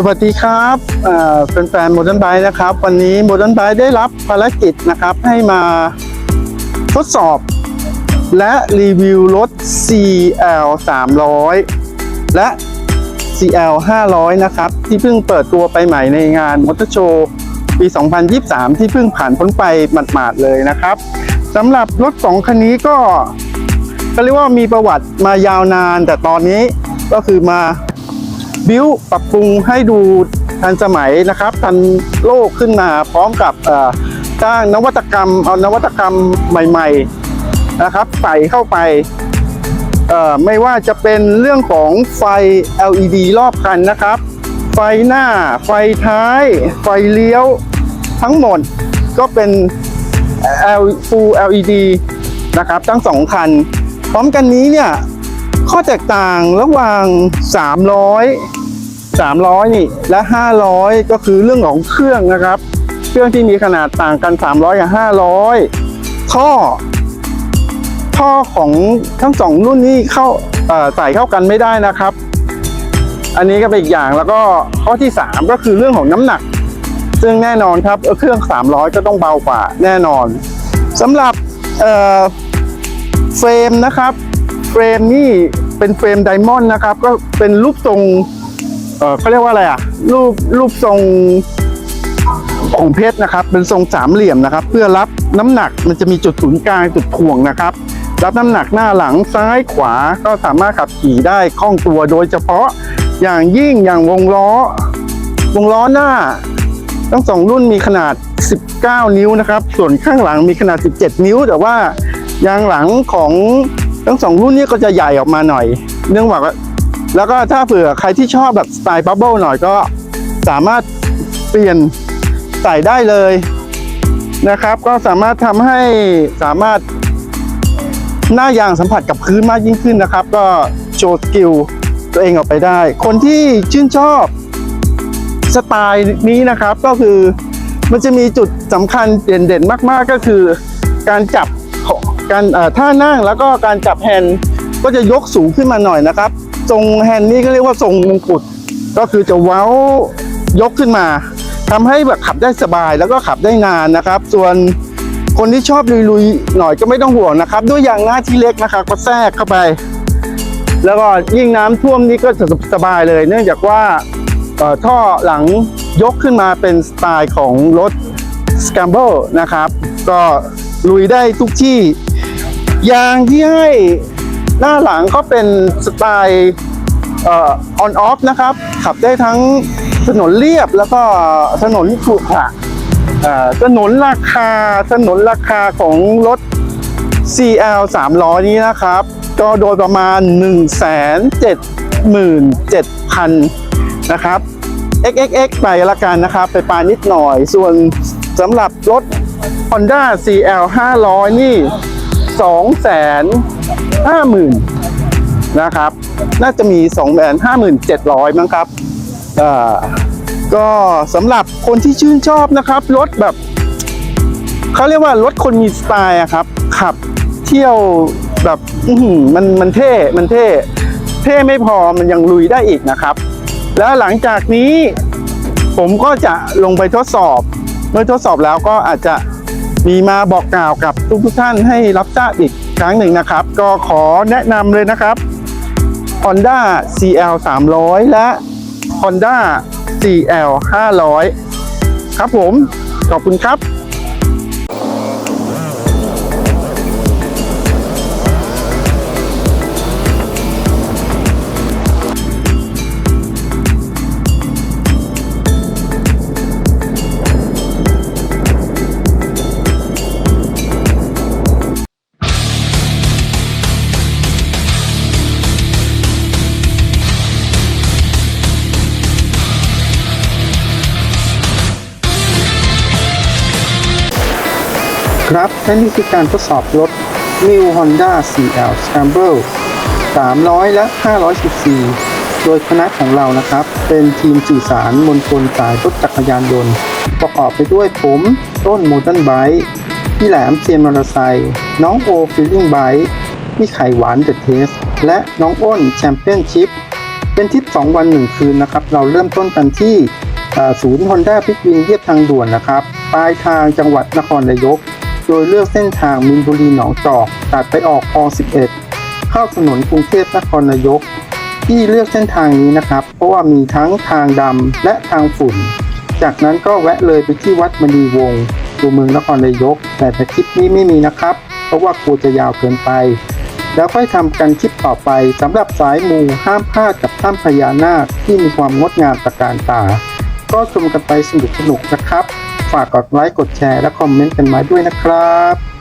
สวัสดีครับเอ่อแฟนๆโมเดิร์นไบนะครับ วันนี้โมเดิร์นไบได้รับภารกิจนะครับ ให้มาทดสอบและรีวิวรถ CL 300 และ CL 500 นะครับ ที่เพิ่งเปิดตัวไปใหม่ในงานมอเตอร์โชว์ปี 2023 ที่เพิ่งผ่านพ้นไปหมาดๆเลยนะครับสำหรับรถ2คันนี้ก็ก็เรียกว่ามีประวัติมายาวนาน แต่ตอนนี้ก็คือมา บิ้วปรับปรุงให้ดูทันสมัยนะครับ ทันโลกขึ้นมาพร้อมกับสร้างนวัตกรรมเอานวัตกรรมใหม่ ๆนะครับ ใส่เข้าไปไม่ว่าจะเป็นเรื่องของไฟ LED รอบคันนะครับ ไฟหน้า ไฟท้าย ไฟเลี้ยวทั้งหมดก็เป็น L Full LED นะครับ ทั้งสองคัน พร้อมกันนี้เนี่ย ข้อแตกต่างระหว่าง 300 300 นี่ และ 500 ก็คือเรื่องของเครื่องนะครับ เครื่องที่มีขนาดต่างกัน 300 กับ 500 ท่อ ท่อของทั้งสองรุ่นนี้เข้าใส่เข้ากันไม่ได้นะครับ อันนี้ก็เป็นอีกอย่างแล้วก็ข้อที่ 3 ก็คือเรื่องของน้ำหนัก ซึ่งแน่นอนครับเอ่อเครื่อง 300 ก็ต้องเบากว่าแน่นอนสำหรับเอ่อเฟรมนะครับ เฟรมนี่เป็นเฟรมไดมอนด์นะครับ ก็เป็นรูปทรงเออเขาเรียกว่าอะไรอะ รูปรูปทรงของเพชรนะครับ เป็นทรงสามเหลี่ยมนะครับ เพื่อรับน้ำหนักมันจะมีจุดศูนย์กลางจุดถ่วงนะครับ รับน้ำหนักหน้าหลังซ้ายขวาก็สามารถขับขี่ได้คล่องตัวโดยเฉพาะอย่างยิ่งอย่างวงล้อ วงล้อหน้า ทั้งสองรุ่นมีขนาด 19 นิ้วนะครับ ส่วนข้างหลังมีขนาด 17 นิ้ว แต่ว่ายางหลังของ ทั้งสองรุ่นนี้ก็จะใหญ่ออกมาหน่อย เนื่องจากแล้วก็ถ้าเผื่อใครที่ชอบแบบสไตล์บับเบิลหน่อยก็สามารถเปลี่ยนใส่ได้เลยนะครับ ก็สามารถทำให้สามารถหน้ายางสัมผัสกับพื้นมากยิ่งขึ้นนะครับ ก็โชว์สกิลตัวเองออกไปได้ คนที่ชื่นชอบสไตล์นี้นะครับก็คือมันจะมีจุดสำคัญเด่นๆมาก ๆก็คือ การจับ การท่านั่งแล้วก็การจับแฮนด์ก็จะยกสูงขึ้นมาหน่อยนะครับ ทรงแฮนด์นี่ก็เรียกว่าทรงมงกุฎก็คือจะเว้ายกขึ้นมาทำให้แบบขับได้สบายแล้วก็ขับได้นานนะครับ ส่วนคนที่ชอบลุยๆหน่อยก็ไม่ต้องห่วงนะครับ ด้วยยางหน้าที่เล็กนะครับ ก็แทรกเข้าไป แล้วก็ยิ่งน้ำท่วมนี่ก็สบายเลย เนื่องจากว่าท่อหลังยกขึ้นมาเป็นสไตล์ของรถ s c a m b l e นะครับ ก็ลุยได้ทุกที่ ยางที่ให้หน้าหลังก็เป็นสไตล์เอ่อ on off นะครับ ขับได้ทั้งถนนเรียบแล้วก็ถนนขรุขระถนนราคาถนนราคาของรถ CL 300 นี้นะครับ ก็โดยประมาณ 177,000 นะครับ XXX ไปละกันนะครับ ไปปานิดหน่อย ส่วนสำหรับรถ Honda CL 500 นี่ 250,000นะครับ น่าจะมี 257,000มั้งครับก็สำหรับคนที่ชื่นชอบนะครับ รถแบบเขาเรียกว่ารถคนมีสไตล์อะครับ ขับเที่ยวแบบมันมันเท่ มันเท่ เท่ไม่พอมันยังลุยได้อีกนะครับ แล้วหลังจากนี้ผมก็จะลงไปทดสอบ เมื่อทดสอบแล้วก็อาจจะ มีมาบอกกล่าวกับทุกทุกท่านให้รับทราบอีกครั้งหนึ่งนะครับ ก็ขอแนะนำเลยนะครับ Honda CL 300 และ Honda CL 500 ครับผม ขอบคุณครับ ครับและนี่คือการทดสอบรถ New Honda CL Scramble 300 และ 510 c โดยคณะของเรานะครับ เป็นทีมสื่อสารมวลชนสายรถจักรยานยนต์ ประกอบไปด้วยผมต้นโมเดิร์นไบค์พี่แหลมเซียนมอเตอร์ไซค์น้องโอฟิลลิ่งไบค์พี่ไข่หวานเดอะเทสและน้องอ้นแชมเปี้ยนชิพเป็นทริป 2 วัน 1 คืนนะครับ เราเริ่มต้นกันที่ศูนย์ฮอนด้าพิกวินเรียบทางด่วนนะครับ ปลายทางจังหวัดนครนายก โดยเลือกเส้นทางมินบุรีหนองจอกตัดไปออกคลอง 11 เข้าถนนกรุงเทพนครนายก ที่เลือกเส้นทางนี้นะครับ เพราะว่ามีทั้งทางดำและทางฝุ่น จากนั้นก็แวะเลยไปที่วัดมณีวงศ์ตัวเมืองนครนายก แต่ในคลิปนี้ไม่มีนะครับ เพราะว่ากลัวจะยาวเกินไป แล้วค่อยทำกันคลิปต่อไปสำหรับสายมูห้ามพลาดกับถ้ำพญานาคที่มีความงดงามตระการตา ก็ชมกันไปสนุกๆนะครับ ฝากกดไลค์กดแชร์และคอมเมนต์กันมาด้วยนะครับ